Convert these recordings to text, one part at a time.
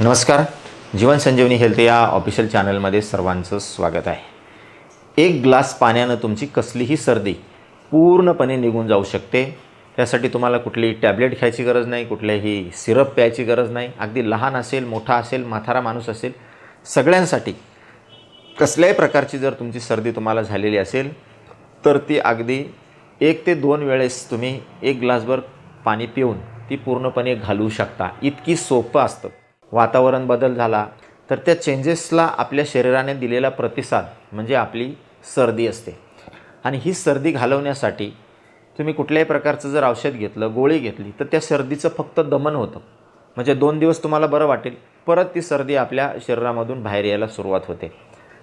नमस्कार. जीवन संजीवनी हेल्थ या ऑफिशियल चॅनलमध्ये सर्वांचं स्वागत आहे. एक ग्लास पाण्यानं तुमची कसलीही सर्दी पूर्णपणे निघून जाऊ शकते. त्यासाठी तुम्हाला कुठलीही टॅबलेट घ्यायची गरज नाही कुठल्याही सिरप प्यायची गरज नाही. अगदी लहान असेल मोठा असेल म्हातारा माणूस असेल सगळ्यांसाठी कसल्याही प्रकारची जर तुमची सर्दी तुम्हाला झालेली असेल तर ती अगदी एक ते दोन वेळेस तुम्ही एक ग्लासभर पाणी पिऊन ती पूर्णपणे घालवू शकता. इतकी सोपं असतं. वातावरण बदल झाला तर त्या चेंजेसला आपल्या शरीराने दिलेला प्रतिसाद म्हणजे आपली सर्दी असते. आणि ही सर्दी घालवण्यासाठी तुम्ही कुठल्याही प्रकारचं जर औषध घेतलं गोळी घेतली तर त्या सर्दीचं फक्त दमन होतं. म्हणजे दोन दिवस तुम्हाला बरं वाटेल परत ती सर्दी आपल्या शरीरामधून बाहेर यायला सुरुवात होते.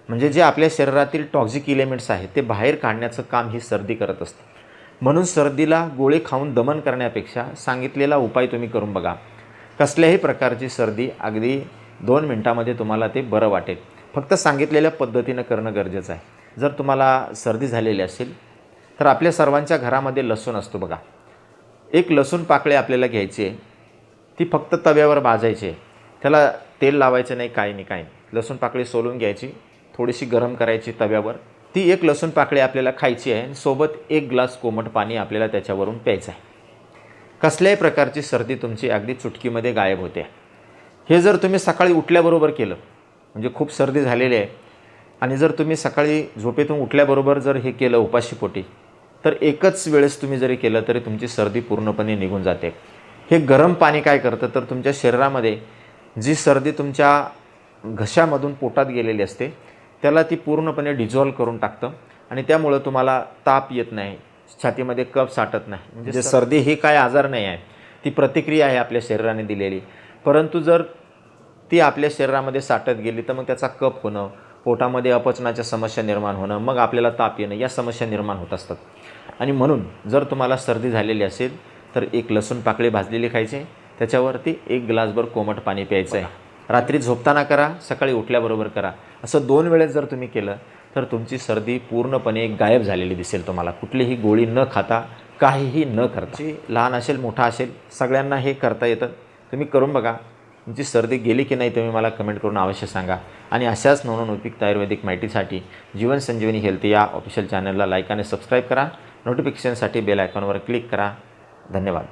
म्हणजे जे आपल्या शरीरातील टॉक्झिक इलेमेंट्स आहेत ते बाहेर काढण्याचं काम ही सर्दी करत असते. म्हणून सर्दीला गोळी खाऊन दमन करण्यापेक्षा सांगितलेला उपाय तुम्ही करून बघा. कसल्याही प्रकारची सर्दी अगदी दोन मिनटामध्ये तुम्हाला ते बरं वाटेल. फक्त सांगितलेल्या पद्धतीनं करणं गरजेचं आहे. जर तुम्हाला सर्दी झालेली असेल तर आपल्या सर्वांच्या घरामध्ये लसूण असतो बघा. एक लसूण पाकळी आपल्याला घ्यायची आहे. ती फक्त तव्यावर भाजायची आहे. त्याला तेल लावायचं नाही काही नाही काही नाही. लसूण पाकळी सोलून घ्यायची थोडीशी गरम करायची तव्यावर. ती एक लसूण पाकळी आपल्याला खायची आहे आणि सोबत एक ग्लास कोमट पाणी आपल्याला त्याच्यावरून प्यायचं आहे. कसल्याही प्रकारची सर्दी तुमची अगदी चुटकीमध्ये गायब होते. हे जर तुम्ही सकाळी उठल्याबरोबर केलं म्हणजे खूप सर्दी झालेली आहे आणि जर तुम्ही सकाळी झोपेतून उठल्याबरोबर जर हे केलं उपाशीपोटी तर एकच वेळेस तुम्ही जरी केलं तरी तुमची सर्दी पूर्णपणे निघून जाते. हे गरम पाणी काय करतं तर तुमच्या शरीरामध्ये जी सर्दी तुमच्या घशामधून पोटात गेलेली असते त्याला ती पूर्णपणे डिझॉल्व करून टाकतं आणि त्यामुळं तुम्हाला ताप येत नाही छातीमध्ये कफ साठत नाही. म्हणजे सर्दी ही काय आजार नाही आहे. ती प्रतिक्रिया आहे आपल्या शरीराने दिलेली. परंतु जर ती आपल्या शरीरामध्ये साठत गेली तर मग त्याचा कप होणं पोटामध्ये अपचनाच्या समस्या निर्माण होणं मग आपल्याला ताप येणं या समस्या निर्माण होत असतात. आणि म्हणून जर तुम्हाला सर्दी झालेली असेल तर एक लसूण पाकळी भाजलेली खायची. त्याच्यावरती एक ग्लासभर कोमट पाणी प्यायचं आहे रात्री झोपताना करा सकाळी उठल्याबरोबर करा. असं दोन वेळेस जर तुम्ही केलं तर तुमची सर्दी पूर्णपणे गायब झालेली दिसेल तुम्हाला. कुठलीही गोळी न खाता काहीही न करता. लहान असेल मोठा असेल सगळ्यांना हे करता येतं. तुम्ही करून बघा तुमची सर्दी गेली की नाही तुम्ही मला कमेंट करून अवश्य सांगा. आणि अशाच नवनवन उपयुक्त आयुर्वेदिक माहितीसाठी जीवन संजीवनी हेल्थ या ऑफिशियल चॅनलला लाईक आणि सबस्क्राईब करा. नोटिफिकेशनसाठी बेल आयकॉनवर क्लिक करा. धन्यवाद.